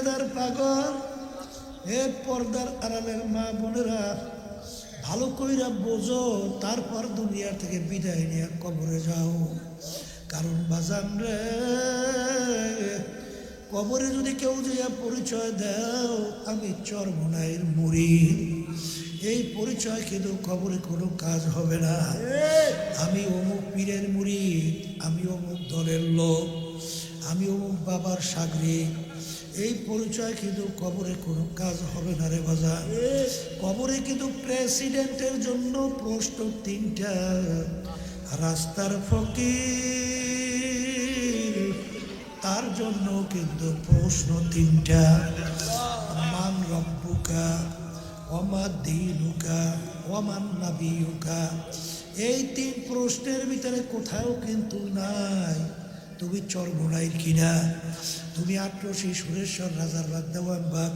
দুনিয়াদার পাগল, এ পর্দার আড়ালের মা বোনেরা ভালো কইরা বোঝো, তারপর দুনিয়া থেকে বিদায় নিয়ে কবরে যাও। কারণ বাজান রে, কবরে যদি কেউ যাইয়া পরিচয় দাও, আমি চরমনাইয়ের মুড়ি এই পরিচয় কিন্তু কবরে কোনো কাজ হবে না। আমি অমুক পীরের মুড়ি আমি অমুক দলের লোক, আমি অমুক বাবার সাগরে এই পরিচয় কিন্তু কবরে কোনো কাজ হবে না রে বাজার। কবরে কিন্তু প্রেসিডেন্টের জন্য প্রশ্ন তিনটা। রাস্তার ফকির তার জন্য কিন্তু প্রশ্ন তিনটা। মান রব্বুকা অমা দিনুকা অমান নাবিউকা। এই তিন প্রশ্নের ভিতরে কোথাও কিন্তু নাই। তুমি চরমোনাইর কিনা? তুমি আটরশি সুরেশ্বর রাজার বাগ দেওয়ান বাগ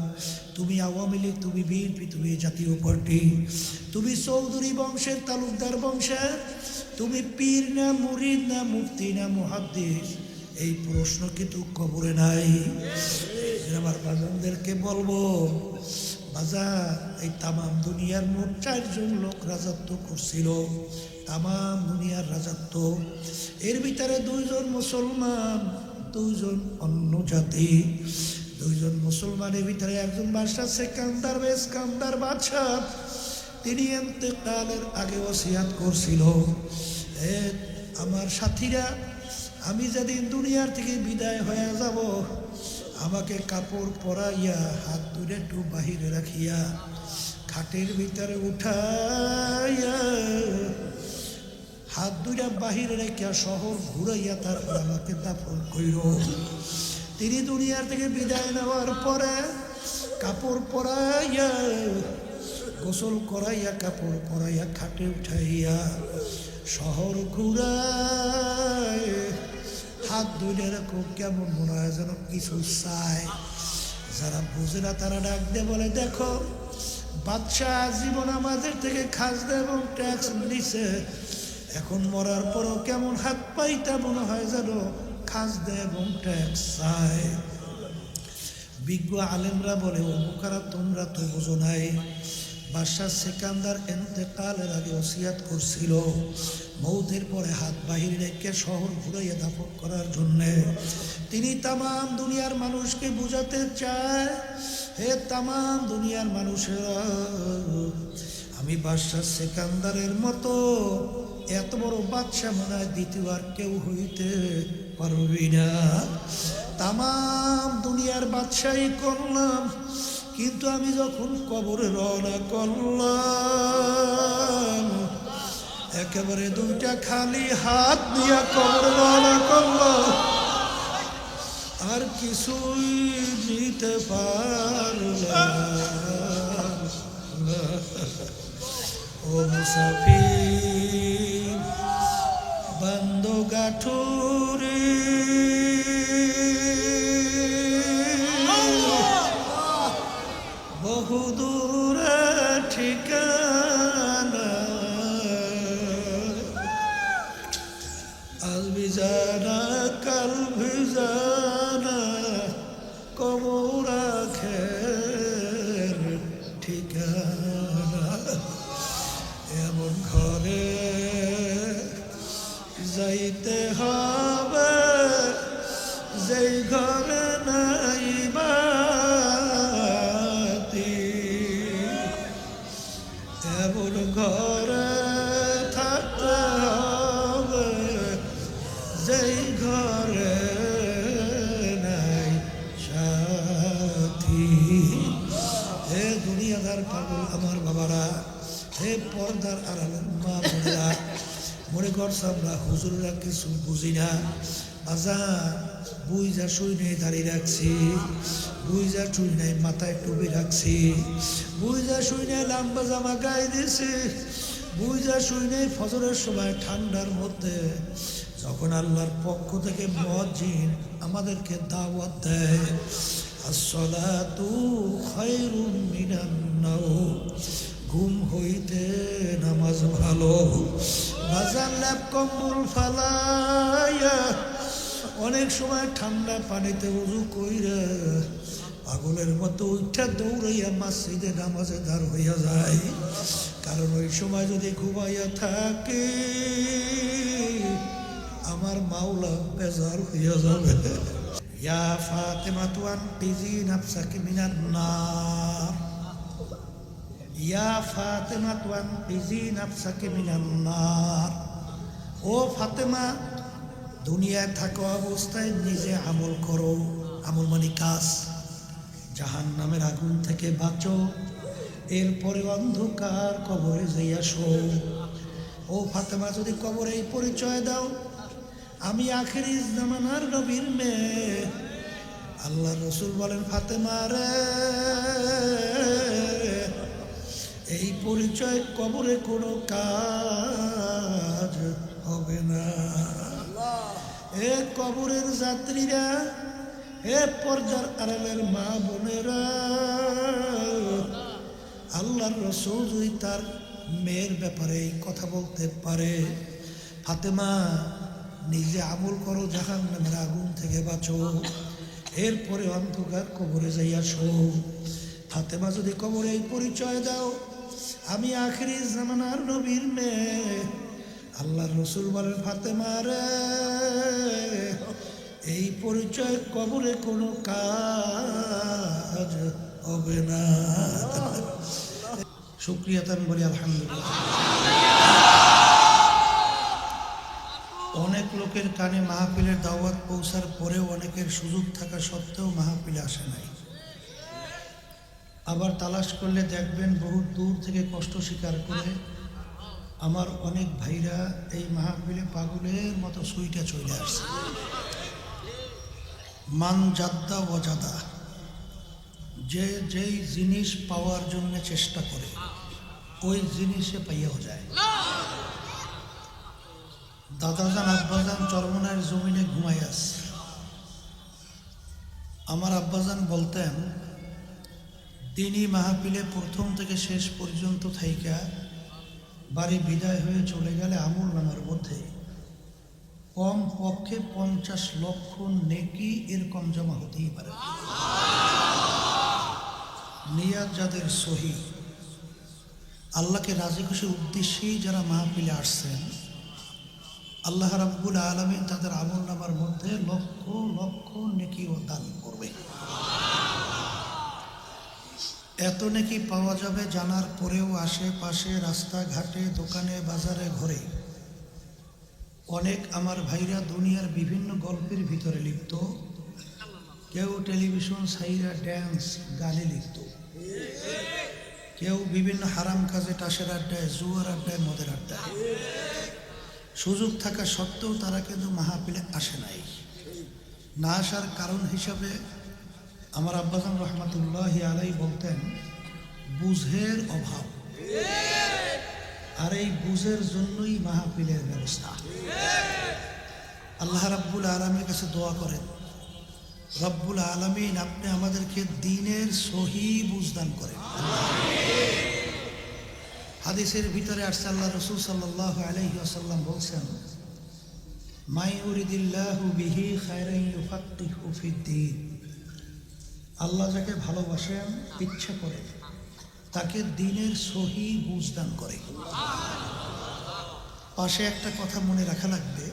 তুমি আওয়ামী লীগ, তুমি বিএনপি, তুমি জাতীয় পার্টি। তুমি চৌধুরী বংশের তালুকদার বংশের। তুমি পীর না মুরিদ না মুফতি না মুহাদ্দিস। এই প্রশ্ন কিন্তু কবরে নাই। আমার বাজনদেরকে বলব বাজার, এই তামাম দুনিয়ার মোট চারজন লোক রাজত্ব করছিল। তামাম দুনিয়ার রাজত্ব। এর ভিতরে দুইজন মুসলমান, দুইজন অন্য জাতি। দুইজন মুসলমানের ভিতরে একজন বাদশাহ সেকান্দার বেশ কান্দার বাদশাহ। তিনি এতেকালের আগে ওসিয়াত করছিল। আমার সাথীরা, আমি যেদিন দুনিয়ার থেকে বিদায় হয়ে যাব আমাকে কাপড় পরাইয়া হাত দূরে একটু বাহিরে রাখিয়া খাটের ভিতরে উঠাইয়া হাত দুইটা বাহিরে রেখিয়া শহর ঘুরাইয়া তারপর আমাকে দাফন কইর তিনি দুনিয়ার থেকে বিদায় নেওয়ার পরে কাপড় পরাইয়া, গোসল করাইয়া, কাপড় পরাইয়া খাটে উঠাইয়া শহর ঘুরায় হাত ধুইলে এরকম কেমন মনে হয় যেন কিছু চায় যারা বুঝে না তারা ডাক দিয়ে বলে, দেখো, বাচ্চা জীবন আমাদের থেকে খাজনা এবং ট্যাক্স নিছে। এখন মরার পরও কেমন হাত পাইতা মনে হয় যেন খাজনা এবং ট্যাক্স চায়। বিজ্ঞ আলেমরা বলে অমুকারা তোমরা তো বোঝো নাই। বাদশাহ সেকান্দার এন্তেকালের আগে ওসিয়াত করছিল। মৌতের পরে হাত বাহির রেখে শহর ঘুরাইয়া দাফন করার জন্যে। তিনি তামাম দুনিয়ার মানুষকে বুঝাতে চায়, হে তামাম দুনিয়ার মানুষেরা, আমি বাদশাহ সেকান্দারের মতো এত বড় বাদশাহ মনে হয় দ্বিতীয় আর কেউ হইতে পারবি না। তামাম দুনিয়ার বাদশাহী করলাম কিন্তু আমি যখন কবরে রওনা করলাম, একেবারে দুইটা খালি হাত দিয়া কবরে রওনা করলাম, আর কিছুই নিতে পারলাম ও মুসাফির বন্ধ গাঠুরে হুজুররা কিছু বুঝি না। বাজার বুইজা শুই নেই দাঁড়িয়ে রাখছি। বুইজা শুই নাই মাথায় টুপি রাখছি। বুইজা শুই নেই লাম্বা জামা গায়ে দিয়েছি। বুইজা শুই নেই ফজরের সময় ঠান্ডার মধ্যে যখন আল্লাহর পক্ষ থেকে মজিন আমাদেরকে দাওয়াত দেয়, আসসালাতু খায়রুম মিনান নাওম। ঘুম হইতে নামাজ ভালো বাজার ল্যাপ কম্বল ফালাইয়া অনেক সময় ঠান্ডা পানিতে উজু কইরা মতো উঠা দৌড়াইয়া মসজিদে নামাজে দাঁড় হইয়া যায়। কারণ ওই সময় যদি ঘুমাইয়া থাকে, আমার মাওলা বেজার হইয়া যাবে। ইয়া ফাতেমা তুয়ান টিজি নাফসাকে মিনার নার ইয়া ফাতেমা ও ফাতেমা, দুনিয়ায় থাকা অবস্থায় নিজে আমল করো, আমল মানে কাজ। জাহান নামের আগুন থেকে বাঁচো এরপরে অন্ধকার কবরে যাইয়া শো। ও ফাতেমা, যদি কবরে পরিচয় দাও, আমি আখের জামানার নবীর মেয়ে। আল্লাহ রসুল বলেন, ফাতেমা রে এই পরিচয় কবরে কোনো কাজ হবে না। এ কবরের যাত্রীরা, এ পর্দার আড়ালের মা বোনেরা, আল্লাহর রসুল তার মেয়ের ব্যাপারে কথা বলতে পারে, ফাতেমা, নিজে আমল করো জাহান নামের আগুন থেকে বাঁচো। এরপরে অন্ধকার কবরে যাইয়া শো ফাতেমা যদি কবরে এই পরিচয় দাও আমি আখেরি জামানার নবীর মেয়ে। আল্লাহ রসুল বলেন, ফাতেমা রে, এই পরিচয় কবরে কোনো কাজ হবে না। শুক্রিয়া তান বলি, আলহামদুলিল্লাহ। অনেক লোকের কানে মাহফিলের দাওয়াত পৌঁছার পরেও অনেকের সুযোগ থাকা সত্ত্বেও মাহফিলে আসে নাই। আবার তালাশ করলে দেখবেন বহু দূর থেকে কষ্ট স্বীকার করে আমার অনেক ভাইরা এই মাহফিলে পাগলের মতো সুইটা চলে আসছে। মান জাদ্দা ওয়াজাদা যে যেই জিনিস পাওয়ার জন্য চেষ্টা করে, ওই জিনিসে পাইয়াও যায়। দাদাজান, আব্বাজান চরমনার জমিনে ঘুমাই আছে আমার আব্বাজান বলতেন তিনি মাহফিলে প্রথম থেকে শেষ পর্যন্ত থাইকা বাড়ি বিদায় হয়ে চলে গেলে আমুল নামার মধ্যে। কম পক্ষে পঞ্চাশ লক্ষ নেকি এরকম জমা হতেই পারে। নিয়াজ যাদের সহি, আল্লাহকে রাজি খুশির উদ্দেশ্যেই যারা মাহফিলে আসছেন, আল্লাহ রাব্বুল আলমী তাদের আমল নামার মধ্যে লক্ষ লক্ষ নেকি ও দান করবে। এত নাকি পাওয়া যাবে জানার পরেও আশেপাশে রাস্তাঘাটে, দোকানে, বাজারে, ঘরে? অনেক আমার ভাইরা দুনিয়ার বিভিন্ন গল্পের ভিতরে লিপ্ত। কেউ টেলিভিশন সাইরা ড্যান্স গানে লিপ্ত। কেউ বিভিন্ন হারাম কাজে টাসের আড্ডায়, জুয়ার আড্ডায়, মদের আড্ডায়। সুযোগ থাকা সত্ত্বেও তারা কিন্তু মাহফিলে আসে নাই। না আসার কারণ হিসাবে আমার আব্বাজান রহমতুল্লাহ আলাই বলতেন, বুঝের অভাব। আর এই বুঝের জন্যই মাহফিলের ব্যবস্থা। আল্লাহ রাব্বুল আলমীর কাছে দোয়া করেন, রব্বুল আলমিন আপনি আমাদেরকে দিনের সহি বুঝদান করেন। হাদিসের ভিতরে আসছে, আল্লাহ রসুল সাল্লাহ আলহি আসাল্লাম বলছেন মাই উরিদিল্লাহু বিহি খায়রাই ফিদ্দিন আল্লাহ যাকে ভালোবাসেন, ইচ্ছা করে, তাকে দিনের সহি বুঝদান করে। পাশে একটা কথা মনে রাখা লাগবে,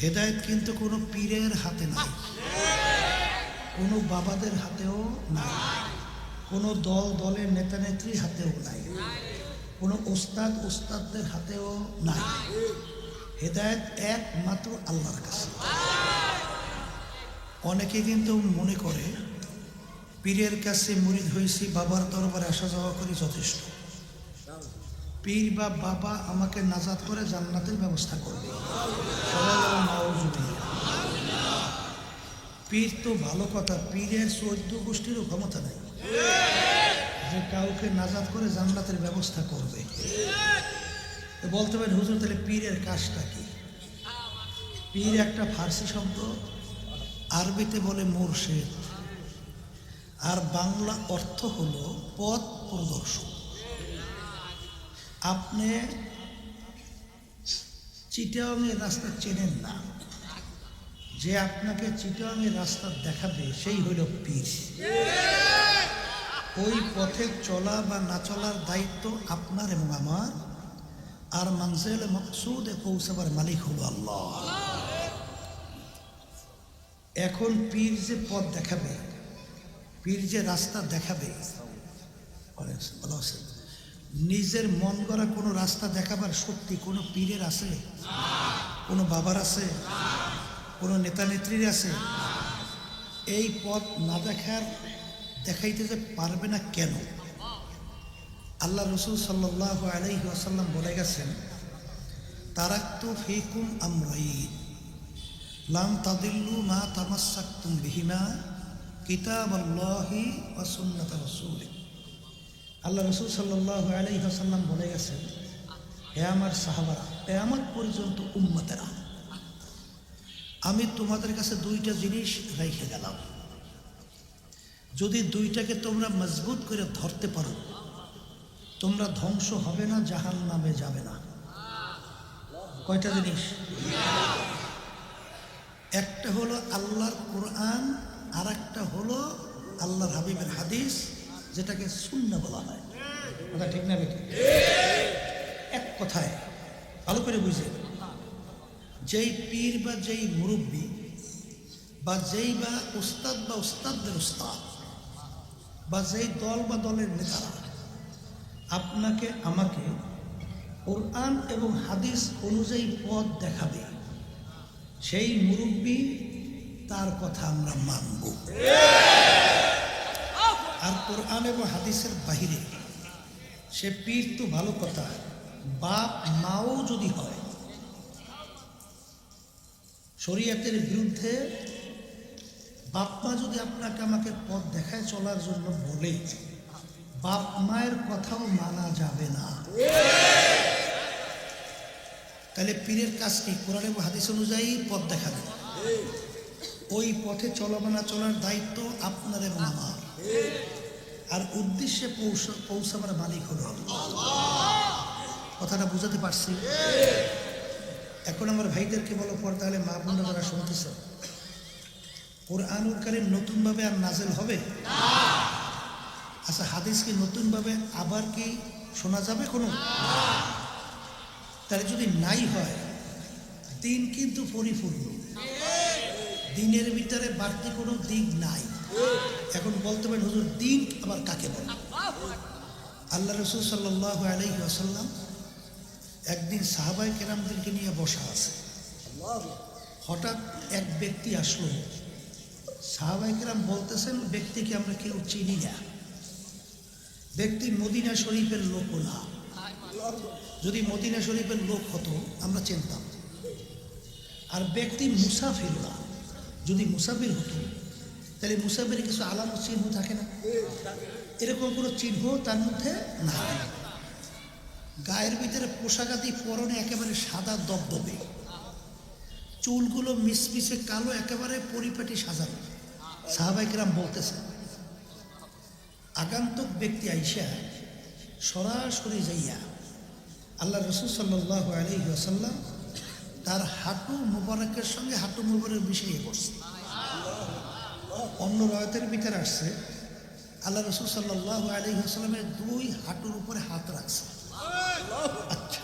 হেদায়েত কিন্তু কোনো পীরের হাতে নাই, কোনো বাবাদের হাতেও নাই, কোনো দল দলের নেতা নেত্রীর হাতেও নাই, কোনো ওস্তাদ ওস্তাদদের হাতেও নাই। হেদায়েত একমাত্র আল্লাহর কাছে। অনেকে কিন্তু মনে করে, পীরের কাছে মুরিদ হয়েছি, বাবার দরবারে আসা যাওয়া করি যথেষ্ট। পীর বা বাবা আমাকে নাজাদ করে জান্নাতের ব্যবস্থা করবে। পীর তো ভালো কথা, পীরের চৌদ্দ গোষ্ঠীরও ক্ষমতা নেই। যে কাউকে নাজাদ করে জান্নাতের ব্যবস্থা করবে। বলতে পারেন, হুজুর, তাহলে পীরের কাজটা কি? পীর একটা ফার্সি শব্দ আরবিতে বলে মুর্শেদ। আর বাংলা অর্থ হলো পথ প্রদর্শক। আপনি চিটাংয়ের রাস্তা চেনেন না। যে আপনাকে চিটাঙের রাস্তা দেখাবে, সেই হইল পীর। ওই পথে চলা বা না চলার দায়িত্ব আপনার এবং আমার। আর মানজেল মকসুদে পৌঁছাবার মালিক হলো আল্লাহ। এখন পীর যে পথ দেখাবে, পীর যে রাস্তা দেখাবে, নিজের মন করা কোনো রাস্তা দেখাবার শক্তি কোনো পীরের আছে? কোনো বাবার আছে? কোনো নেতা নেত্রীর আছে? এই পথ না দেখার, দেখাইতে যে পারবে না কেন? আল্লাহ রসুল সাল্লাহ আলাইহি আসাল্লাম বলে গেছেন, তারাক্তু ফিকুম আমরাইন। লাম তাদিল্লু মা তামাসাক্তুম বিহিমা কিতাব আল্লাহি সুন্নাত রাসূলি। আল্লাহ রসুল সাল্লাহ আলাইহি আসাল্লাম বলে গেছেন, হে আমার সাহাবারা হে আমার পর্যন্ত উম্মতেরা, আমি তোমাদের কাছে দুইটা জিনিস রেখে গেলাম। যদি দুইটাকে তোমরা মজবুত করে ধরতে পারো, তোমরা ধ্বংস হবে না জাহান নামে যাবে না। কয়টা জিনিস? একটা হলো আল্লাহর কোরআন আর একটা হলো আল্লাহর হাবিবের হাদিস, যেটাকে শূন্য বলা হয়। ঠিক না এক কথায়, ভালো করে বুঝে যেই পীর বা যেই মুরব্বী বা যেই বা উস্তাদ বা উস্তাদদের উস্তাদ বা যেই দল বা দলের নেতারা, আপনাকে, আমাকে কোরআন এবং হাদিস অনুযায়ী পথ দেখাবে। সেই মুরব্বী, তার কথা আমরা মানব। আর কোরআন এবং হাদিসের বাহিরে, সে পীর তো ভালো কথা, বাপ মাও যদি হয়, শরীয়তের বিরুদ্ধে বাপ মা যদি আপনাকে আমাকে পথ দেখায় চলার জন্য বলে, বাপ মায়ের কথাও মানা যাবে না। তাহলে পীরের কাজ কি? কোরআন এবং হাদিস অনুযায়ী পথ দেখাবে। ওই পথে চলবানা চলার দায়িত্ব আপনার এবং আমার। আর উদ্দেশ্যে পৌঁছ- পৌঁছাবার মালিক হলো। কথাটা বুঝাতে পারছি? এখন আমার ভাইদেরকে বলো পর তাহলে মা বোনরা যারা শুনতেছ। কোরআনুল কারিম নতুনভাবে আর নাজেল হবে? আচ্ছা হাদিস কি নতুনভাবে আবার কি শোনা যাবে কোনো? তাহলে যদি নাই হয়, দিন কিন্তু পরিপূর্ণ। দিনের ভিতরে বাড়তি কোনো দিক নাই। এখন বলতে পারেন, হুজুর, দিন আবার কাকে বলে? আল্লাহ রসুল সাল্লাহ আলহি আসাল্লাম একদিন সাহাবাই কেরামদেরকে নিয়ে বসা আছে। হঠাৎ এক ব্যক্তি আসলো। সাহাবাই কেরাম বলতেছেন, ব্যক্তিকে আমরা কেউ চিনি না। ব্যক্তি মদিনা শরীফের লোক না। যদি মদিনা শরীফের লোক হতো, আমরা চিনতাম। আর ব্যক্তি মুসাফির যদি মুসাফির হতো, তাহলে মুসাফির কিছু আলামত চিহ্ন থাকে না? এরকম কোনো চিহ্ন তার মধ্যে না গায়ের ভিতরে পোশাকাদি পরনে একেবারে সাদা দবদবে চুলগুলো মিসমিসে কালো, একেবারে পরিপাটি সাজানো। সাহাবাইকরাম বলতেছে, আগন্তুক ব্যক্তি আইসা সরাসরি যাইয়া আল্লাহ রসুল সাল্লাহ আলহি আসাল্লাম তার হাঁটু মুবারকের সঙ্গে হাঁটু মুবারক মিশিয়ে পড়ছে। অন্য রয়তের ভিতরে আসছে আল্লাহ রসুল সাল্লাহ আলহি আসাল্লামের দুই হাঁটুর উপরে হাত রাখছে। আচ্ছা।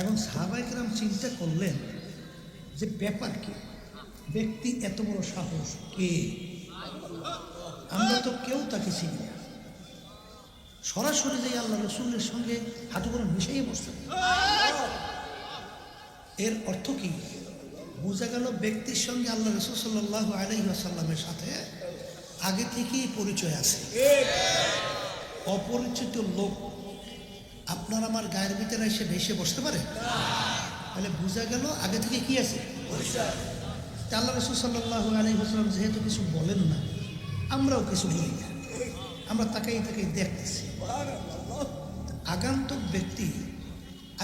এবং সাহাবাইকরাম চিন্তা করলেন যে ব্যাপার কি? ব্যক্তি এত বড় সাহস কে? আমরা তো কেউ তাকে চিনি না। সরাসরি যে আল্লাহ রসুলের সঙ্গে হাঁটু করে মিশাইয়ে বসতেন এর অর্থ কি? বোঝা গেল ব্যক্তির সঙ্গে আল্লাহ রসুল সাল্লাহ আলহি আসাল্লামের সাথে আগে থেকেই পরিচয় আছে। অপরিচিত লোক আপনার আমার গায়ের ভিতরে এসে ভেসে বসতে পারে? তাহলে বোঝা গেল আগে থেকে কি আছে? আল্লাহ রসুল সাল্লাহ আলহি আসাল্লাম যেহেতু কিছু বলেন না, আমরাও কিছু বলি না। আমরা তাকাই তাকাই দেখতেছি। আগান্তক ব্যক্তি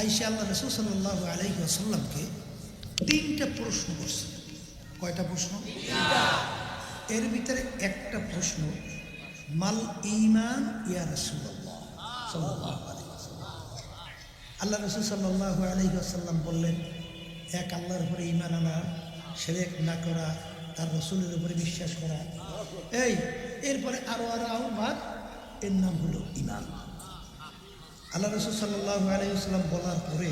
আইসা আল্লাহ রসুল সাল্লাহ আলহি আসাল্লামকে তিনটা প্রশ্ন করছে। কয়টা প্রশ্ন? এর ভিতরে একটা প্রশ্ন, মাল ইমান ইয়া সাল্লাহ আল্লাহ রসুল সাল্লাহ আলহি আসাল্লাম বললেন, এক আল্লাহর উপরে ইমান আনা, সেরেক না করা, তার রসুলের উপরে বিশ্বাস করা। এই, এরপরে আরও আরও আহ্বান এর নাম হলো ইমান আল্লাহ রসুল সাল্লাহ আলাইসাল্লাম বলার পরে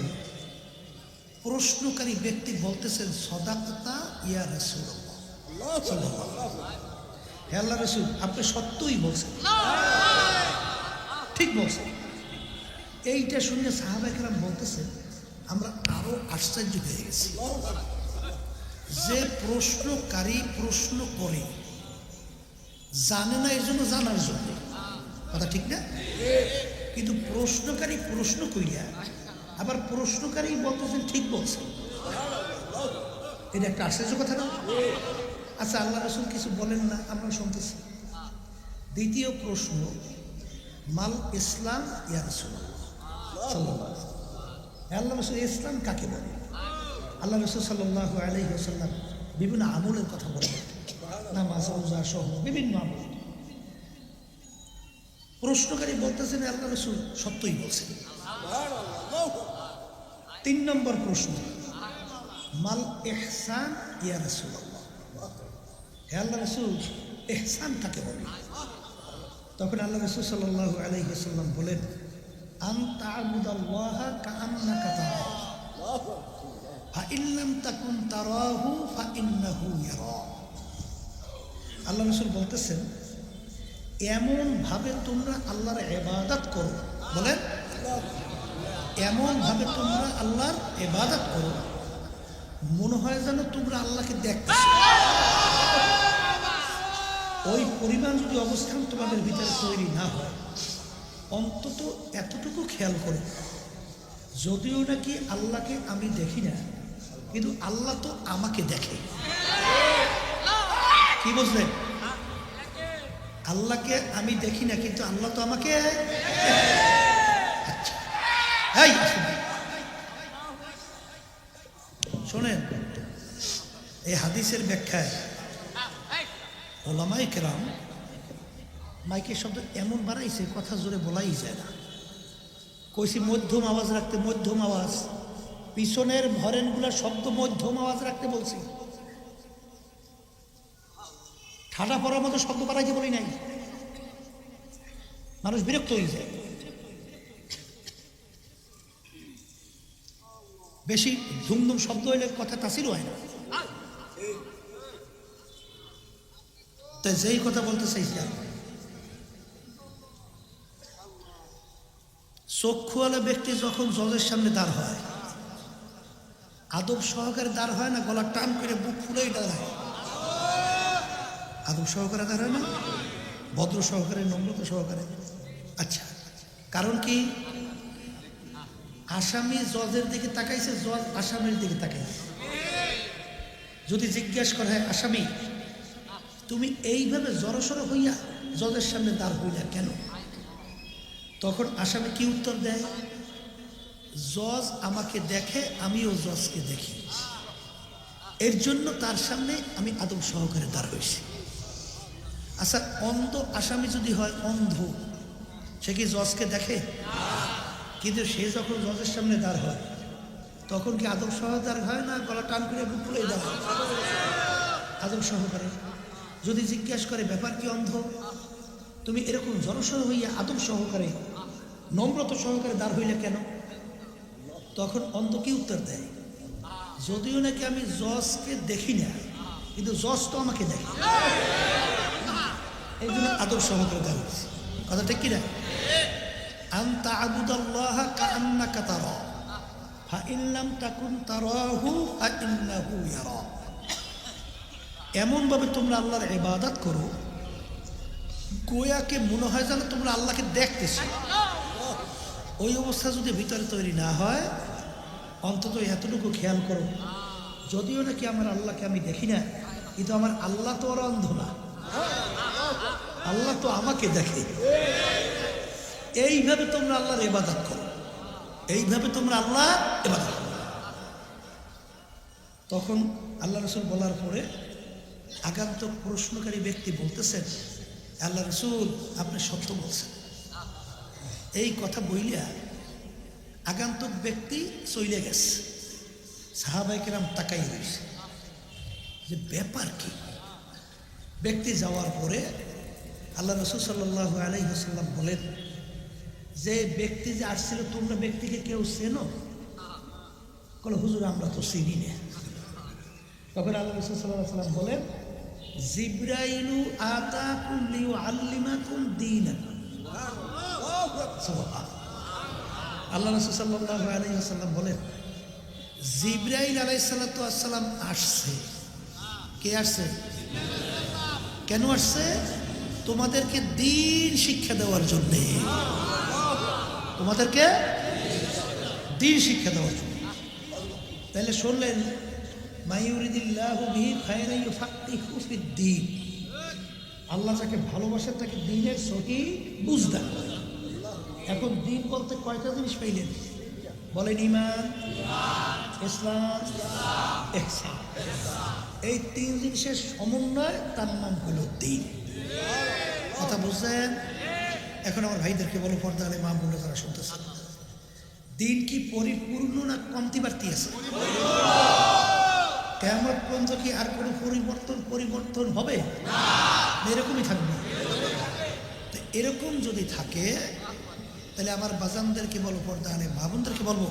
প্রশ্নকারী ব্যক্তি বলতেছেন সদাকতা ইয়া রসুল হে আল্লাহ রসুল আপনি সত্যই বলছেন। ঠিক বলছেন। এইটা শুনে সাহাবাইকরাম বলতেছেন আমরা আরও আশ্চর্য হয়ে গেছি। যে প্রশ্নকারী প্রশ্ন করে জানে না এর জন্য জানার জন্য। কথা ঠিক না? কিন্তু প্রশ্নকারী প্রশ্ন কইয়া আবার প্রশ্নকারী বলতেছেন ঠিক বলছেন এটা একটা আশ্চর্য কথা না? আচ্ছা আল্লাহ রসুল কিছু বলেন না, আমরা শুনতেছি। দ্বিতীয় প্রশ্ন, মাল ইসলাম ইয়া রসুল আল্লাহ রসুল ইসলাম কাকে বলে? আল্লাহ রসুল সাল্লাহ আলহি বিভিন্ন আমলের কথা বলেন। নামাজ, রোজা সহ বিভিন্ন আমল। প্রশ্নকারী বলতেছেন আল্লাহ রসুল সত্যই বলছেন। তিন নম্বর প্রশ্ন, মাল এহসান ইয়া রসুল হে আল্লাহ রসুল এহসান কাকে বলে? তখন আল্লাহ রসুল সাল্লাহ আলহিহাল্লাম বলেন, আন তাবুদাল্লাহ তাকুন তারাহু ফাইন্নাহু ইয়ারা আল্লাহ রসুল বলতেছেন এমন ভাবে তোমরা আল্লাহর এবাদত করো। বলেন। এমন ভাবে তোমরা আল্লাহর এবাদত করো, মনে হয় যেন তোমরা আল্লাহকে দেখতেছো ওই পরিমাণ যদি অবস্থান তোমাদের ভিতরে তৈরি না হয়, অন্তত এতটুকু খেয়াল করো। যদিও নাকি আল্লাহকে আমি দেখি না, কিন্তু আল্লাহ তো আমাকে দেখে। কি বুঝলেন? আল্লাহকে আমি দেখি না, কিন্তু আল্লাহ তো আমাকে আচ্ছা। শোনেন, এই হাদিসের ব্যাখ্যায় ওলামাই কেরাম মাইকের শব্দ এমন বাড়াইছে, কথা জোরে বলাই যায় না। কইছি মধ্যম আওয়াজ রাখতে, মধ্যম আওয়াজ। পিছনের ভরেনগুলো শব্দ মধ্যম আওয়াজ রাখতে বলছি। ঠাডা পড়ার মতো শব্দ বাড়াইতে বলি নাই। মানুষ বিরক্ত হয়ে যায়। বেশি ধুমধুম শব্দ হইলে কথা তাসিরও হয় না। তাই যেই কথা বলতে চাইছি। চক্ষুওয়ালা ব্যক্তি যখন জজের সামনে দাঁড় হয়, আদব সহকারে দাঁড় হয় না, গলা টান করে বুক ফুলেই দাঁড়ায়। আদব সহকারে দাঁড় হয় না? ভদ্র সহকারে, নম্রতা সহকারে? আচ্ছা কারণ কি? আসামি জজের দিকে তাকাইছে, জজ আসামির দিকে তাকাইছে। যদি জিজ্ঞেস করা, হয়, আসামি, তুমি এইভাবে জড়সড় হইয়া জজের সামনে দাঁড় হইলা কেন? তখন আসামি কি উত্তর দেয়? জজ আমাকে দেখে, আমিও জজকে দেখি। এর জন্য তার সামনে আমি আদম সহকারে দাঁড় হয়েছি আচ্ছা অন্ধ আসামি যদি হয়, অন্ধ, সে কি জজকে দেখে? কিন্তু সে যখন জজের সামনে দাঁড় হয়, তখন কি আদব সহকার হয় না গলা টান করে বুক খুলে দাঁড়ায় আদব সহকারে। যদি জিজ্ঞেস করে, ব্যাপার কি অন্ধ? তুমি এরকম জনসহ হইয়া আদব সহকারে, নম্রত সহকারে দাঁড় হইলে কেন? তখন অন্ধ কি উত্তর দেয়? যদিও নাকি আমি জজকে দেখি না, কিন্তু জজ তো আমাকে দেখে। এই জন্য আদব সহকারে হয়েছে কথা ঠিক কিনা? এমনভাবে তোমরা আল্লাহর ইবাদত করো, গোয়াকে মনে হয় যেন তোমরা আল্লাহকে দেখতেছো। ওই অবস্থা যদি ভিতরে তৈরি না হয়, অন্তত এতটুকু খেয়াল করো। যদিও নাকি আমার আল্লাহকে আমি দেখি না, কিন্তু আমার আল্লাহ তো আর অন্ধ না। আল্লাহ তো আমাকে দেখে। এইভাবে তোমরা আল্লাহর ইবাদত করো। এইভাবে তোমরা আল্লাহ ইবাদত করো। তখন আল্লাহ রসুল বলার পরে আগান্তক প্রশ্নকারী ব্যক্তি বলতেছেন, আল্লাহ রসুল, আপনি সত্য বলছেন। এই কথা বইলিয়া আগন্তুক ব্যক্তি চইলে গেছে। সাহাবাইকেরাম তাকাই রয়েছে যে ব্যাপার কি? ব্যক্তি যাওয়ার পরে আল্লাহ রসুল সাল্লাহ আলাইসাল্লাম বলেন, যে ব্যক্তি যে আসছিল, তোমরা ব্যক্তিকে কেউ চেনো? বলে হুজুর, আমরা তো চিনি না। তখন আল্লাহ রসুল সাল্লাহ সাল্লাম বলেন, জিব্রাইলু আতা কুমলিউ আল্লিমাকুম দিন। আল্লাহ রসুল সাল্লাহ আলাইসাল্লাম বলেন, জিব্রাইল আলাইসাল্লাম আসছে। কে আসছে? কেন আসছে? তোমাদেরকে দিন শিক্ষা দেওয়ার জন্যে। তোমাদেরকে দিন শিক্ষা দেওয়ার জন্য। তাহলে শুনলেন আল্লাহ যাকে ভালোবাসেন, তাকে দিনের সহি বুঝদান এখন দিন বলতে কয়টা জিনিস পাইলেন? বলেন, ইমান, ইসলাম, ইহসান। এই তিন জিনিসের সমন্বয় তার নাম হলো দিন। কথা বুঝছেন এখন আমার ভাইদেরকে বলো, পর্দা আলে মা বলে তারা শুনতেছে। দিন কি পরিপূর্ণ না কমতি বাড়তি আছে? কেমন পর্যন্ত কি আর কোনো পরিবর্তন পরিবর্তন হবে? এরকমই থাকবে। তো এরকম যদি থাকে, তাহলে আমার বাজানদেরকে বলো, পর্দা আলে মা বলব।